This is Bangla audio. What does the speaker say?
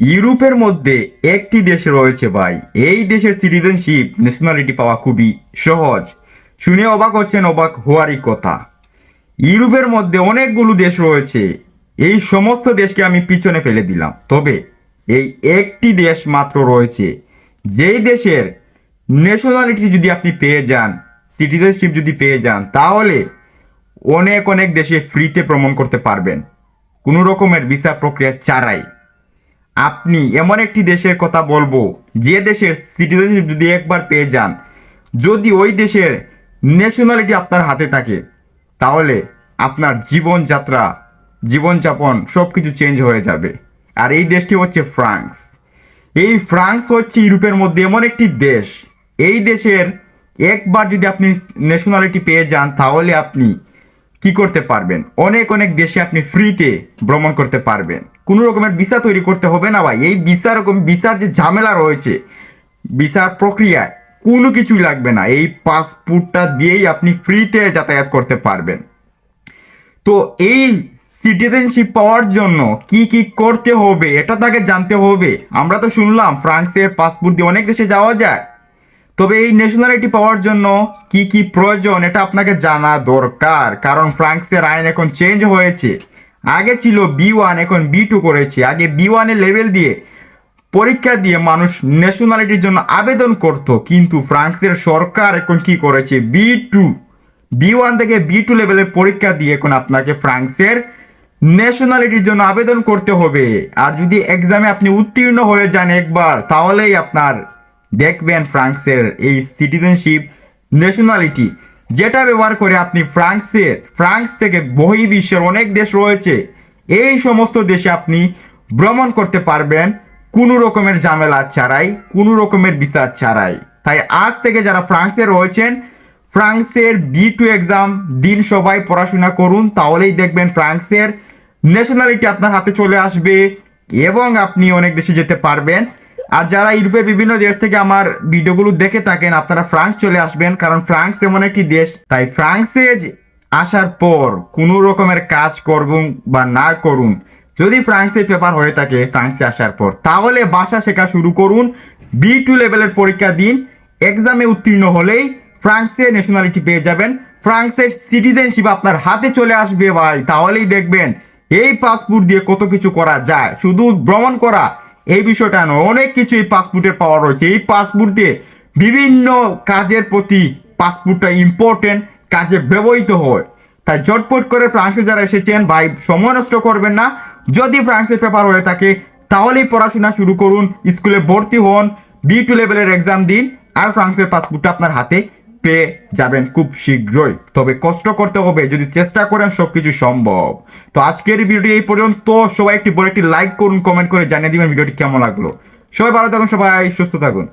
ইউরোপের মধ্যে একটি দেশ রয়েছে ভাই। এই দেশের সিটিজেনশিপ ন্যাশনালিটি পাওয়া খুবই সহজ। শুনে অবাক হচ্ছেন, অবাক হওয়ারই কথা। ইউরোপের মধ্যে অনেকগুলো দেশ রয়েছে। এই সমস্ত দেশকে আমি পিছনে ফেলে দিলাম। তবে এই একটি দেশ মাত্র রয়েছে। যেই দেশের ন্যাশনালিটি যদি আপনি পেয়ে যান সিটিজেনশিপ যদি পেয়ে যান, তাহলে অনেক অনেক দেশে ফ্রিতে ভ্রমণ করতে পারবেন। কোনো রকমের ভিসা প্রক্রিয়া ছাড়াই। আপনি এমন একটি দেশের কথা বলব, যে দেশের সিটিজেনশিপ যদি একবার পেয়ে যান, যদি ওই দেশের ন্যাশনালিটি আপনার হাতে থাকে, তাহলে আপনার জীবনযাত্রা, জীবনযাপন সব কিছু চেঞ্জ হয়ে যাবে। আর এই দেশটি হচ্ছে ফ্রান্স। এই ফ্রান্স হচ্ছে ইউরোপের মধ্যে এমন একটি দেশ। এই দেশের একবার যদি আপনি ন্যাশনালিটি পেয়ে যান, তাহলে আপনি কি করতে পারবেন? অনেক অনেক দেশে আপনি ফ্রিতে ভ্রমণ করতে পারবেন। কোনো রকমের ভিসা তৈরি করতে হবে না ভাই। এই ভিসা রকম ভিসার যে ঝামেলা রয়েছে ভিসার প্রক্রিয়ায় কোনো কিছুই লাগবে না। এই পাসপোর্টটা দিয়েই আপনি ফ্রিতে যাতায়াত করতে পারবেন। তো এই সিটিজেনশিপ পাওয়ার জন্য কি কি করতে হবে, এটা তাকে জানতে হবে। আমরা তো শুনলাম ফ্রান্সের পাসপোর্ট দিয়ে অনেক দেশে যাওয়া যায়। তবে এই ন্যাশনালিটি পাওয়ার জন্য কি কি প্রয়োজন এটা আপনাকে জানা দরকার। কারণ ফ্রান্সের আইন এখন চেঞ্জ হয়েছে। আগে ছিল বি ওয়ান এখন বি টু করেছে। আগে বি ওয়ানের লেভেল দিয়ে পরীক্ষা দিয়ে মানুষ ন্যাশনালিটির জন্য আবেদন করত। কিন্তু ফ্রান্সের সরকার এখন কি করেছে? বি টু বি ওয়ান থেকে বি টু লেভেলের পরীক্ষা দিয়ে এখন আপনাকে ফ্রান্সের ন্যাশনালিটির জন্য আবেদন করতে হবে। আর যদি এক্সামে আপনি উত্তীর্ণ হয়ে যান একবার, তাহলেই আপনার দেখবেন ফ্রান্সের এই সিটিজেনশিপ ন্যাশনালিটি যেটা ব্যবহার করে আপনি ফ্রান্সের, ফ্রান্স থেকে বহি বিশ্বের অনেক দেশ রয়েছে। এই সমস্ত দেশে আপনি ভ্রমণ করতে পারবেন, কোনো রকমের ঝামেলা ছাড়াই, কোনো রকমের বিচার ছাড়াই। তাই আজ থেকে যারা ফ্রান্সে রয়েছেন, ফ্রান্সের বি টু এক্সাম দিন সবাই পড়াশোনা করুন, তাহলেই দেখবেন ফ্রান্সের ন্যাশনালিটি আপনার হাতে চলে আসবে এবং আপনি অনেক দেশে যেতে পারবেন। আর যারা ইউরোপের বিভিন্ন দেশ থেকে আমার ভিডিওগুলো দেখে থাকেন, আপনারা ফ্রান্স চলে আসবেন, কারণ ফ্রান্স এমন একটি দেশ। তাই ফ্রান্সে আসার পর কোনো রকমের কাজ করুন বা না করুন, যদি ফ্রান্সে পেপার হয়ে থাকে ফ্রান্সে আসার পর, তাহলে ভাষা শেখা শুরু করুন, বি টু লেভেলের পরীক্ষা দিন এক্সামে উত্তীর্ণ হলেই ফ্রান্সে ন্যাশনালিটি পেয়ে যাবেন। ফ্রান্সের সিটিজেনশিপ আপনার হাতে চলে আসবে ভাই, তাহলেই দেখবেন এই পাসপোর্ট দিয়ে কত কিছু করা যায়। শুধু ভ্রমণ করা এই বিষয়টা নয় অনেক কিছু এই পাসপোর্টের পাওয়া রয়েছে। এই পাসপোর্ট দিয়ে বিভিন্ন কাজের প্রতি পাসপোর্টটা ইম্পর্টেন্ট কাজে ব্যবহৃত হয়। তাই ঝটপট করে ফ্রান্সে যারা এসেছেন, ভাই, সময় নষ্ট করবেন না। যদি ফ্রান্সের পেপার হয়ে থাকে, তাহলেই পড়াশোনা শুরু করুন, স্কুলে ভর্তি হন বি টু লেভেলের এক্সাম দিন, আর ফ্রান্সের পাসপোর্টটা আপনার হাতে পেয়ে যাবেন খুব শীঘ্রই। তবে কষ্ট করতে হবে, যদি চেষ্টা করেন সবকিছু সম্ভব। তো আজকের ভিডিওটি এই পর্যন্ত। সবাই একটি বড় একটি লাইক করুন কমেন্ট করে জানিয়ে দিবেন ভিডিওটি কেমন লাগল। সবাই ভালো থাকুন, সবাই সুস্থ থাকুন।